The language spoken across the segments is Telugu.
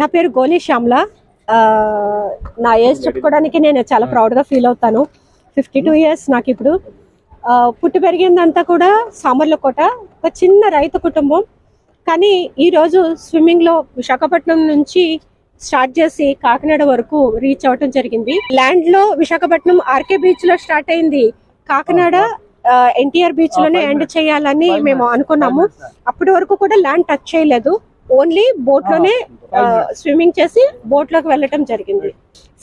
నా పేరు గోలీ శ్యామ్ల. నా ఏజ్ చెప్పుకోవడానికి నేను చాలా ప్రౌడ్గా ఫీల్ అవుతాను. ఫిఫ్టీ టూ ఇయర్స్ నాకు ఇప్పుడు. పుట్టి పెరిగిందంతా కూడా సామర్లకోట. ఒక చిన్న రైతు కుటుంబం. కానీ ఈరోజు స్విమ్మింగ్లో విశాఖపట్నం నుంచి స్టార్ట్ చేసి కాకినాడ వరకు రీచ్ అవటం జరిగింది. ల్యాండ్లో విశాఖపట్నం ఆర్కే బీచ్లో స్టార్ట్ అయింది. కాకినాడ ఎన్టీఆర్ బీచ్లోనే ఎండ్ చేయాలని మేము అనుకున్నాము. అప్పటి వరకు కూడా ల్యాండ్ టచ్ చేయలేదు. ఓన్లీ బోట్లోనే స్విమ్మింగ్ చేసి బోట్లోకి వెళ్ళటం జరిగింది.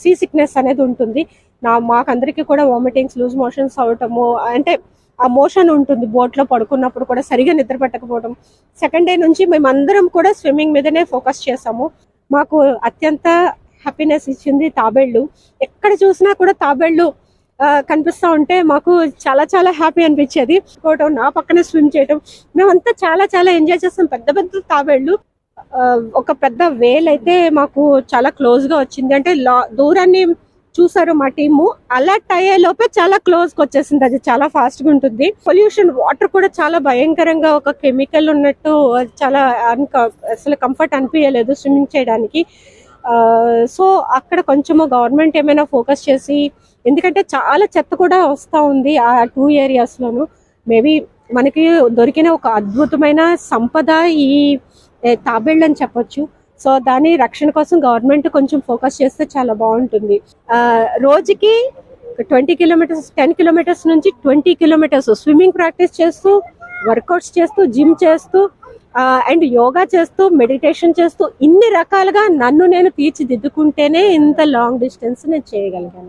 సీ సిక్నెస్ అనేది ఉంటుంది. నా మాకందరికి కూడా వామిటింగ్స్ లూజ్ మోషన్స్ అవటము అంటే ఆ మోషన్ ఉంటుంది బోట్లో పడుకున్నప్పుడు కూడా సరిగా నిద్ర పట్టకపోవడం సెకండ్ డే నుంచి మేమందరం కూడా స్విమ్మింగ్ మీదనే ఫోకస్ చేసాము మాకు అత్యంత హ్యాపీనెస్ ఇచ్చింది తాబేళ్ళు. ఎక్కడ చూసినా కూడా తాబేళ్ళు ఆ, కనిపిస్తా ఉంటే మాకు చాలా చాలా హ్యాపీ అనిపించేది. నా పక్కనే స్విమ్ చేయటం. మేమంతా చాలా చాలా ఎంజాయ్ చేస్తాం. పెద్ద పెద్ద తాబేళ్ళు. ఆ, ఒక పెద్ద వేల్ అయితే మాకు చాలా క్లోజ్గా వచ్చింది. అంటే లా- దూరాన్ని చూసారు మా టీము. అలర్ట్ అయ్యే లోపే చాలా క్లోజ్ వచ్చేసింది. అది చాలా ఫాస్ట్గా ఉంటుంది. పొల్యూషన్ వాటర్ కూడా చాలా భయంకరంగా ఒక కెమికల్ ఉన్నట్టు అది చాలా అసలు కంఫర్ట్ అనిపించలేదు స్విమ్మింగ్ చేయడానికి. సో అక్కడ కొంచెము గవర్నమెంట్ ఏమైనా ఫోకస్ చేసి ఎందుకంటే చాలా చెత్త కూడా వస్తూ ఉంది ఆ టూ ఏరియాస్లోను మేబీ మనకి దొరికిన ఒక అద్భుతమైన సంపద ఈ తాబేళ్ళు అని చెప్పొచ్చు. సో దాని రక్షణ కోసం గవర్నమెంట్ కొంచెం ఫోకస్ చేస్తే చాలా బాగుంటుంది. రోజుకి ట్వంటీ కిలోమీటర్స్ టెన్ కిలోమీటర్స్ నుంచి ట్వంటీ కిలోమీటర్స్ స్విమ్మింగ్ ప్రాక్టీస్ చేస్తూ వర్కౌట్స్ చేస్తూ జిమ్ చేస్తూ అండ్ యోగా చేస్తూ మెడిటేషన్ చేస్తూ ఇన్ని రకాలుగా నన్ను నేను తీర్చిదిద్దుకుంటేనే ఇంత లాంగ్ డిస్టెన్స్ నేను చేయగలిగాను.